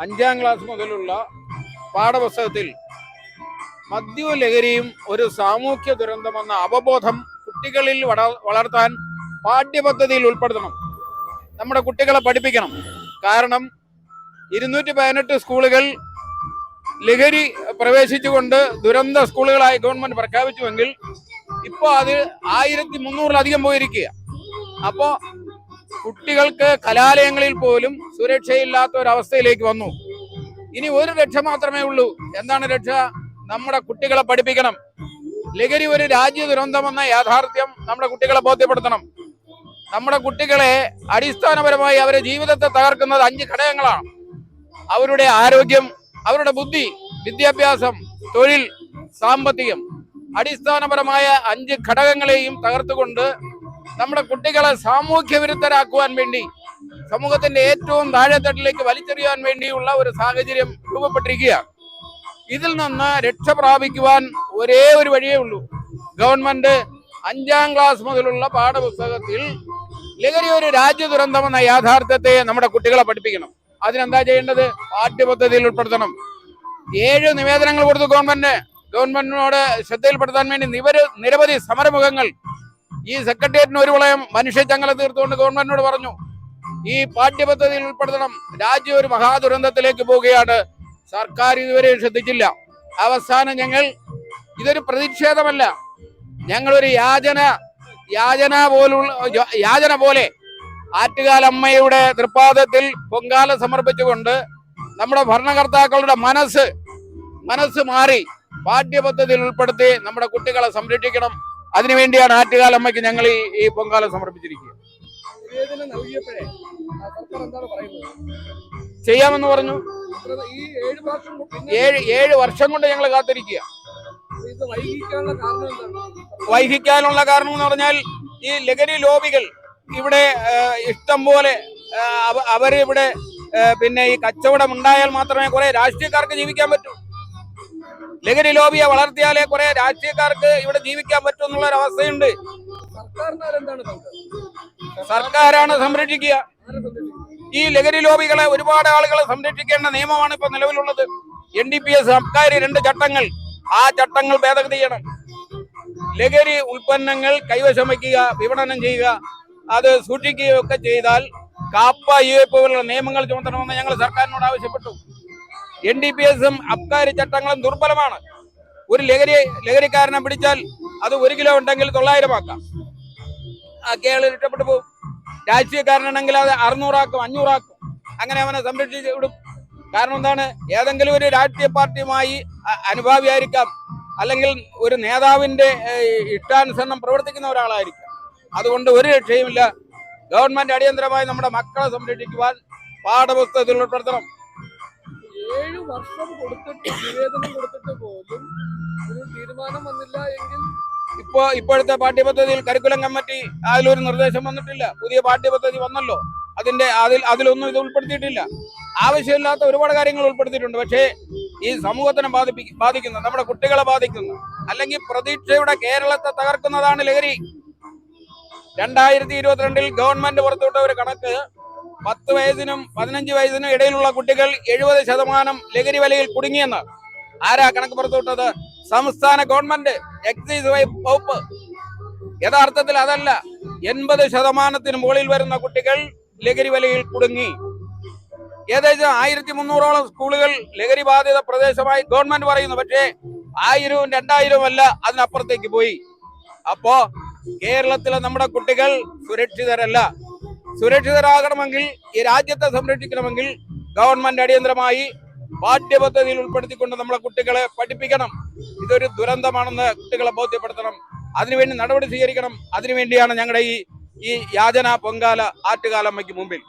അഞ്ചാം ക്ലാസ് മുതലുള്ള പാഠപുസ്തകത്തിൽ മദ്യവും ലഹരിയും ഒരു സാമൂഹ്യ ദുരന്തമെന്ന അവബോധം കുട്ടികളിൽ വള- വളർത്താൻ പാഠ്യപദ്ധതിയിൽ ഉൾപ്പെടുത്തണം. നമ്മുടെ കുട്ടികളെ പഠിപ്പിക്കണം. കാരണം ഇരുന്നൂറ്റി പതിനെട്ട് സ്കൂളുകൾ ലഹരി പ്രവേശിച്ചുകൊണ്ട് ദുരന്ത സ്കൂളുകളായി ഗവൺമെന്റ് പ്രഖ്യാപിച്ചുവെങ്കിൽ ഇപ്പോൾ അത് ആയിരത്തി മുന്നൂറിലധികം പോയിരിക്കുക അപ്പോൾ കുട്ടികൾക്ക് കലാലയങ്ങളിൽ പോലും സുരക്ഷയില്ലാത്ത ഒരവസ്ഥയിലേക്ക് വന്നു. ഇനി ഒരു രക്ഷ മാത്രമേ ഉള്ളൂ. എന്താണ് രക്ഷ? നമ്മുടെ കുട്ടികളെ പഠിപ്പിക്കണം. ലഹരി ഒരു രാജ്യ ദുരന്തമെന്ന യാഥാർത്ഥ്യം നമ്മുടെ കുട്ടികളെ ബോധ്യപ്പെടുത്തണം. നമ്മുടെ കുട്ടികളെ അടിസ്ഥാനപരമായി അവരെ ജീവിതത്തെ തകർക്കുന്നത് അഞ്ച് ഘടകങ്ങളാണ്. അവരുടെ ആരോഗ്യം അവരുടെ ബുദ്ധി വിദ്യാഭ്യാസം തൊഴിൽ സാമ്പത്തികം. അടിസ്ഥാനപരമായ അഞ്ച് ഘടകങ്ങളെയും തകർത്തുകൊണ്ട് നമ്മുടെ കുട്ടികളെ സാമൂഹ്യ വിരുദ്ധരാക്കുവാൻ വേണ്ടി സമൂഹത്തിന്റെ ഏറ്റവും താഴെത്തട്ടിലേക്ക് വലിച്ചെറിയാൻ വേണ്ടിയുള്ള ഒരു സാഹചര്യം രൂപപ്പെട്ടിരിക്കുകയാണ്. ഇതിൽ നിന്ന് രക്ഷ പ്രാപിക്കുവാൻ ഒരേ ഒരു വഴിയേ ഉള്ളൂ. ഗവൺമെന്റ് അഞ്ചാം ക്ലാസ് മുതലുള്ള പാഠപുസ്തകത്തിൽ ലഹരി ഒരു രാജ്യ ദുരന്തമെന്ന യാഥാർത്ഥ്യത്തെ നമ്മുടെ കുട്ടികളെ പഠിപ്പിക്കണം. അതിനെന്താ ചെയ്യേണ്ടത്? പാഠ്യപദ്ധതിയിൽ ഉൾപ്പെടുത്തണം. ഏഴ് നിവേദനങ്ങൾ കൊടുത്തു ഗവൺമെന്റ്. ഗവൺമെന്റിനോട് ശ്രദ്ധയിൽപ്പെടുത്താൻ വേണ്ടി നിവര് നിരവധി സമരമുഖങ്ങൾ ഈ സെക്രട്ടേറിയറ്റിന് ഒരു വളയം മനുഷ്യച്ചങ്ങല തീർത്തുകൊണ്ട് ഗവൺമെന്റിനോട് പറഞ്ഞു. ഈ പാഠ്യപദ്ധതിയിൽ ഉൾപ്പെടുത്തണം. രാജ്യം ഒരു മഹാദുരന്തത്തിലേക്ക് പോവുകയാണ് സർക്കാർ ഇതുവരെ ശ്രദ്ധിച്ചില്ല. അവസാനം ഞങ്ങൾ ഇതൊരു പ്രതിഷേധമല്ല. ഞങ്ങളൊരു യാചന യാചന പോലുള്ള യാചന പോലെ ആറ്റുകാലമ്മയുടെ തൃപ്പാദത്തിൽ പൊങ്കാല സമർപ്പിച്ചുകൊണ്ട് നമ്മുടെ ഭരണകർത്താക്കളുടെ മനസ്സ് മനസ്സ് മാറി പാഠ്യപദ്ധതിയിൽ ഉൾപ്പെടുത്തി നമ്മുടെ കുട്ടികളെ സംരക്ഷിക്കണം. അതിനുവേണ്ടിയാണ് ആറ്റുകാലമ്മയ്ക്ക് ഞങ്ങൾ ഈ ഈ പൊങ്കാല സമർപ്പിച്ചിരിക്കുക. ചെയ്യാമെന്ന് പറഞ്ഞു. ഏഴ് ഏഴ് വർഷം കൊണ്ട് ഞങ്ങൾ കാത്തിരിക്കുക. വൈകിക്കാനുള്ള കാരണം എന്ന് പറഞ്ഞാൽ ഈ ലഹരി ലോബികൾ ഇവിടെ ഇഷ്ടം പോലെ അവരിവിടെ പിന്നെ ഈ കച്ചവടം ഉണ്ടായാൽ മാത്രമേ കുറെ രാഷ്ട്രീയക്കാർക്ക് ജീവിക്കാൻ പറ്റൂ. ലഹരി ലോബിയെ വളർത്തിയാലേ കുറെ രാഷ്ട്രീയക്കാർക്ക് ഇവിടെ ജീവിക്കാൻ പറ്റും എന്നുള്ള ഒരു അവസ്ഥയുണ്ട് സർക്കാരാണ് സംരക്ഷിക്കുക. ഈ ലഹരി ലോബികളെ ഒരുപാട് ആളുകളെ സംരക്ഷിക്കേണ്ട നിയമമാണ് ഇപ്പൊ നിലവിലുള്ളത്. എൻ ഡി പി എസ് സർക്കാർ രണ്ട് ചട്ടങ്ങൾ. ആ ചട്ടങ്ങൾ ഭേദഗതി ചെയ്യണം. ലഹരി ഉൽപ്പന്നങ്ങൾ കൈവശം വയ്ക്കുക വിപണനം ചെയ്യുക. അത് സൂക്ഷിക്കുകയൊക്കെ ചെയ്താൽ കാപ്പ യു എ പോലുള്ള നിയമങ്ങൾ ചുമത്തണമെന്ന് ഞങ്ങൾ സർക്കാരിനോട് ആവശ്യപ്പെട്ടു. എൻ ഡി പി എസും അബ്കാരി ചട്ടങ്ങളും ദുർബലമാണ്. ഒരു ലഹരി ലഹരിക്കാരനെ പിടിച്ചാൽ അത് ഒരു കിലോ ഉണ്ടെങ്കിൽ തൊള്ളായിരം ആക്കാം. ആൾ രക്ഷപ്പെട്ടു പോകും രാഷ്ട്രീയക്കാരനാണെങ്കിൽ അത് അറുന്നൂറാക്കും അഞ്ഞൂറാക്കും. അങ്ങനെ അവനെ സംരക്ഷിച്ച് വിടും. കാരണം എന്താണ്? ഏതെങ്കിലും ഒരു രാഷ്ട്രീയ പാർട്ടിയുമായി അനുഭാവിയായിരിക്കാം. അല്ലെങ്കിൽ ഒരു നേതാവിന്റെ ഇഷ്ടാനുസരണം പ്രവർത്തിക്കുന്ന ഒരാളായിരിക്കാം. അതുകൊണ്ട് ഒരു രക്ഷയുമില്ല. ഗവൺമെന്റ് അടിയന്തരമായി നമ്മുടെ മക്കളെ സംരക്ഷിക്കുവാൻ പാഠപുസ്തകത്തിൽ ഉൾപ്പെടുത്തണം. ഏഴ് വർഷം കൊടുത്തിട്ട് നിവേദനം കൊടുത്തിട്ട് പോലും ഒരു തീരുമാനം വന്നില്ല എങ്കിൽ ഇപ്പോ ഇപ്പോഴത്തെ പാഠ്യപദ്ധതിയിൽ കരിക്കുലം കമ്മിറ്റി അതിലൊരു നിർദ്ദേശം വന്നിട്ടില്ല. പുതിയ പാഠ്യപദ്ധതി വന്നല്ലോ. അതിന്റെ അതിൽ അതിലൊന്നും ഇത് ഉൾപ്പെടുത്തിയിട്ടില്ല. ആവശ്യമില്ലാത്ത ഒരുപാട് കാര്യങ്ങൾ ഉൾപ്പെടുത്തിയിട്ടുണ്ട്. പക്ഷേ ഈ സമൂഹത്തിനെ ബാധിക്കുന്ന. നമ്മുടെ കുട്ടികളെ ബാധിക്കുന്ന. അല്ലെങ്കിൽ പ്രതീക്ഷയുടെ കേരളത്തെ തകർക്കുന്നതാണ് ലഹരി. രണ്ടായിരത്തി ഇരുപത്തിരണ്ടിൽ ഗവൺമെന്റ് പുറത്തുവിട്ട ഒരു കണക്ക് പത്ത് വയസ്സിനും പതിനഞ്ച് വയസ്സിനും ഇടയിലുള്ള കുട്ടികൾ എഴുപത് ശതമാനം ലഹരി വലയിൽ കുടുങ്ങിയെന്ന്. ആരാ കണക്ക് പുറത്തുവിട്ടത്? സംസ്ഥാന ഗവൺമെന്റ് എക്സൈസ് വകുപ്പ്. യഥാർത്ഥത്തിൽ അതല്ല. എൺപത് ശതമാനത്തിന് മുകളിൽ വരുന്ന കുട്ടികൾ ലഹരി വലയിൽ കുടുങ്ങി. ഏകദേശം ആയിരത്തി മുന്നൂറോളം സ്കൂളുകൾ ലഹരി ബാധിത പ്രദേശമായി ഗവൺമെന്റ് പറയുന്നു. പക്ഷേ ആയിരവും രണ്ടായിരവും അല്ല അതിനപ്പുറത്തേക്ക് പോയി. അപ്പോ കേരളത്തിലെ നമ്മുടെ കുട്ടികൾ സുരക്ഷിതരല്ല. സുരക്ഷിതരാകണമെങ്കിൽ ഈ രാജ്യത്തെ സംരക്ഷിക്കണമെങ്കിൽ ഗവൺമെന്റ് അടിയന്തരമായി പാഠ്യപദ്ധതിയിൽ ഉൾപ്പെടുത്തിക്കൊണ്ട് നമ്മളെ കുട്ടികളെ പഠിപ്പിക്കണം. ഇതൊരു ദുരന്തമാണെന്ന് കുട്ടികളെ ബോധ്യപ്പെടുത്തണം. അതിനുവേണ്ടി നടപടി സ്വീകരിക്കണം. അതിനുവേണ്ടിയാണ് ഞങ്ങളുടെ ഈ ഈ യാചന പൊങ്കാല ആറ്റുകാലമ്മയ്ക്ക് മുമ്പിൽ.